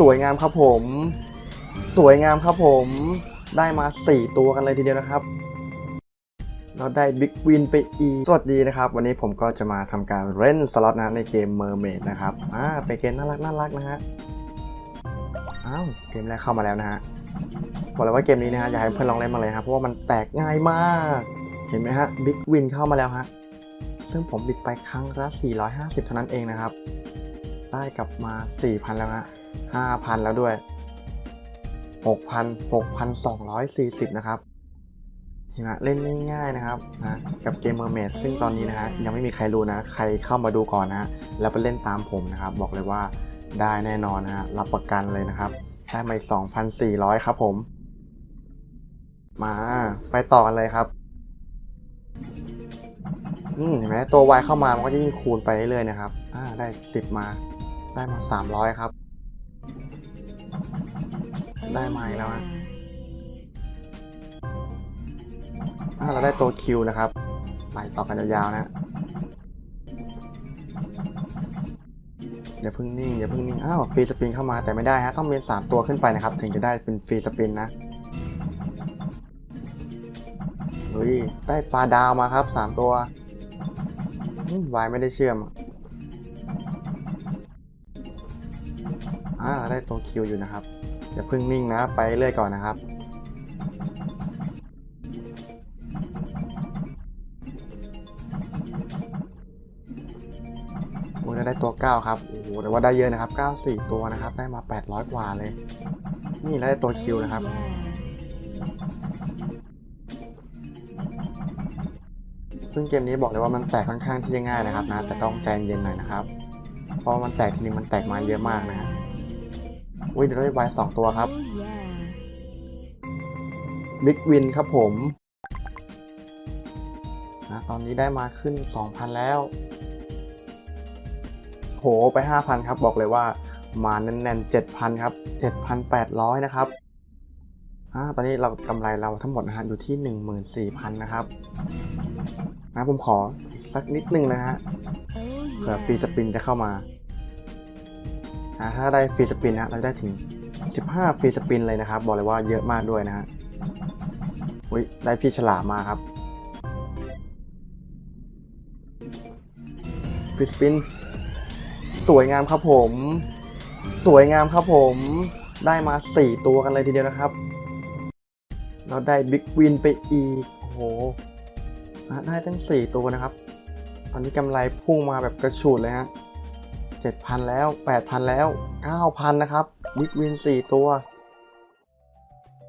สวยงามครับผม สวยงามครับผม ได้มา 4 ตัวกันเลยทีเดียวนะครับ เราได้บิ๊กวินไปอีสวัสดีนะครับ วันนี้ผมก็จะมาทำการเล่นสล็อตนะในเกม Mermaid นะครับอ่าเป็นเกมน่ารักน่ารักนะฮะอ้าวเกมแรกเข้ามาแล้วนะฮะบอกเลยว่าเกมนี้นะฮะอยากให้เพื่อนลองเล่นมาเลยนะครับเพราะว่ามันแตกง่ายมาก เห็นไหมฮะบิ๊กวินเข้ามาแล้วฮะซึ่งผมบิดไปครั้งละ450 เท่านั้นเองนะครับ ได้กลับมา 4,000 แล้วฮะ5,000 แล้วด้วย 6,000 6,240 นะครับเห็นไหมเล่นง่ายๆนะครับนะกับเกม Mermaid ซึ่งตอนนี้นะฮะยังไม่มีใครรู้นะ ใครเข้ามาดูก่อนนะแล้วไปเล่นตามผมนะครับ บอกเลยว่าได้แน่นอนนะฮะรับประกันเลยนะครับ ได้มาอีก2,400 ครับผม มาไปต่อกันเลยครับอืมเห็นไหมตัว y เข้ามามันก็จะยิ่งคูณไปเรื่อยๆนะครับ อ่าได้สิบมา ได้มาสามร้อยครับ ได้มาแล้วฮะอ่าเราได้ตัว Q นะครับ ไปต่อกันยาวๆนะอย่าเพิ่งนิ่งอย่าเพิ่งนิ่งอ้าวฟรีสปินเข้ามาแต่ไม่ได้ฮะต้องเป็นสามตัวขึ้นไปนะครับ ถึงจะได้เป็นฟรีสปินนะเฮ้ยได้ปลาดาวมาครับสามตัววายไม่ได้เชื่อม อ่าเราได้ตัวคิวอยู่นะครับอย่าเพิ่งนิ่งนะ ไปเรื่อยก่อนนะครับ โอ้ยเราได้ตัว 9 ครับ โอ้โห แต่ว่าได้เยอะนะครับ 94 ตัวนะครับ ได้มา 800 กว่าเลย นี่ได้ตัวคิวนะครับซึ่งเกมนี้บอกเลยว่ามันแตกค่อนข้างที่จะง่ายนะครับนะ แต่ต้องใจเย็นหน่อยนะครับ เพราะมันแตกทีนึงมันแตกมาเยอะมากนะฮะ อุ้ยเดี๋ยวได้ไวสองตัวครับ บิ๊กวินครับผมนะตอนนี้ได้มาขึ้น 2,000 แล้ว โหไป 5,000 ครับ บอกเลยว่ามาแน่นๆ7,000 ครับ 7,800 นะครับอ่าตอนนี้เรากำไรเราทั้งหมดนะฮะอยู่ที่ 14,000 นะครับนะผมขออีกสักนิดนึงนะฮะเผื่อฟรีสปินจะเข้ามา อ่าถ้าได้ฟรีสปินนะเราได้ถึง 15 ฟรีสปินเลยนะครับ บอกเลยว่าเยอะมากด้วยนะฮะอุ้ยได้พี่ฉลามมาครับฟรีสปิน สวยงามครับผม สวยงามครับผมได้มา 4 ตัวกันเลยทีเดียวนะครับ เราได้บิ๊กวินไปอีกโหได้ตั้ง 4 ตัวนะครับ ตอนนี้กำไรพุ่งมาแบบกระฉูดเลยฮะ 7,000 แล้ว 8,000 แล้ว 9,000 นะครับบิ๊กวิน 4 ตัว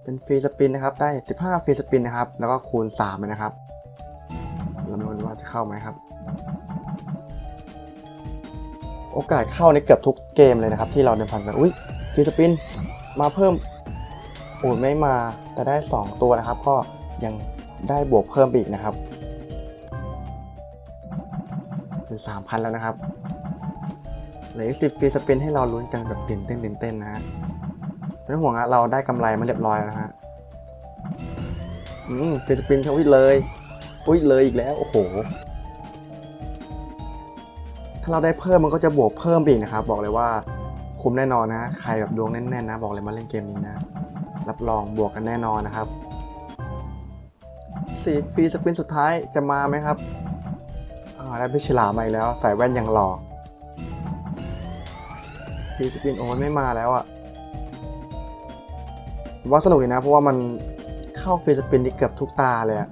เป็นฟรีสปินนะครับ ได้ 15ฟรีสปินนะครับ แล้วก็คูณ3นะครับเราไม่รู้ว่าจะเข้าไหมครับ โอกาสเข้าในเกือบทุกเกมเลยนะครับ ที่เราเดินผ่านไปอุ้ยฟรีสปิน มาเพิ่มโอ้ยไม่มาแต่ได้ 2 ตัวนะครับ ก็ยังได้บวกเพิ่มอีกนะครับเป็น3,000 แล้วนะครับ เหลืออีก10ฟรีสปินให้เราลุ้นกันแบบตื่นเต้นตื่นเต้นนะฮะไม่ต้องห่วงฮะเราได้กำไรมาเรียบร้อยแล้วฮะอืมฟรีสปินท่าอุ้ยเลยอุ้ยเลยอีกแล้วโอ้โห ถ้าเราได้เพิ่มมันก็จะบวกเพิ่มไปอีกนะครับ บอกเลยว่าคุ้มแน่นอนนะ ใครแบบดวงแน่นๆนะ บอกเลยมาเล่นเกมนี้นะ รับรองบวกกันแน่นอนนะครับสี่ฟรีสปินสุดท้ายจะมาไหมครับอ่าได้พี่ฉลามาอีกแล้ว ใส่แว่นย่างหล่อ ฟีสปินโอ้ยไม่มาแล้วอะว่าสนุกดีนะ เพราะว่ามันเข้าฟรีสปินนี่เกือบทุกตาเลยอะ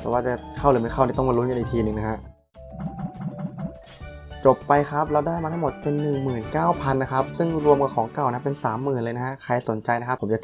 แต่ว่าจะเข้าหรือไม่เข้านี่ต้องมาลุ้นกันอีกทีหนึ่งนะฮะ จบไปครับ เราได้มาทั้งหมดเป็น 19,000 นะครับ ซึ่งรวมกับของเก่านะเป็น 30,000 เลยนะฮะ ใครสนใจนะครับ ผมจะ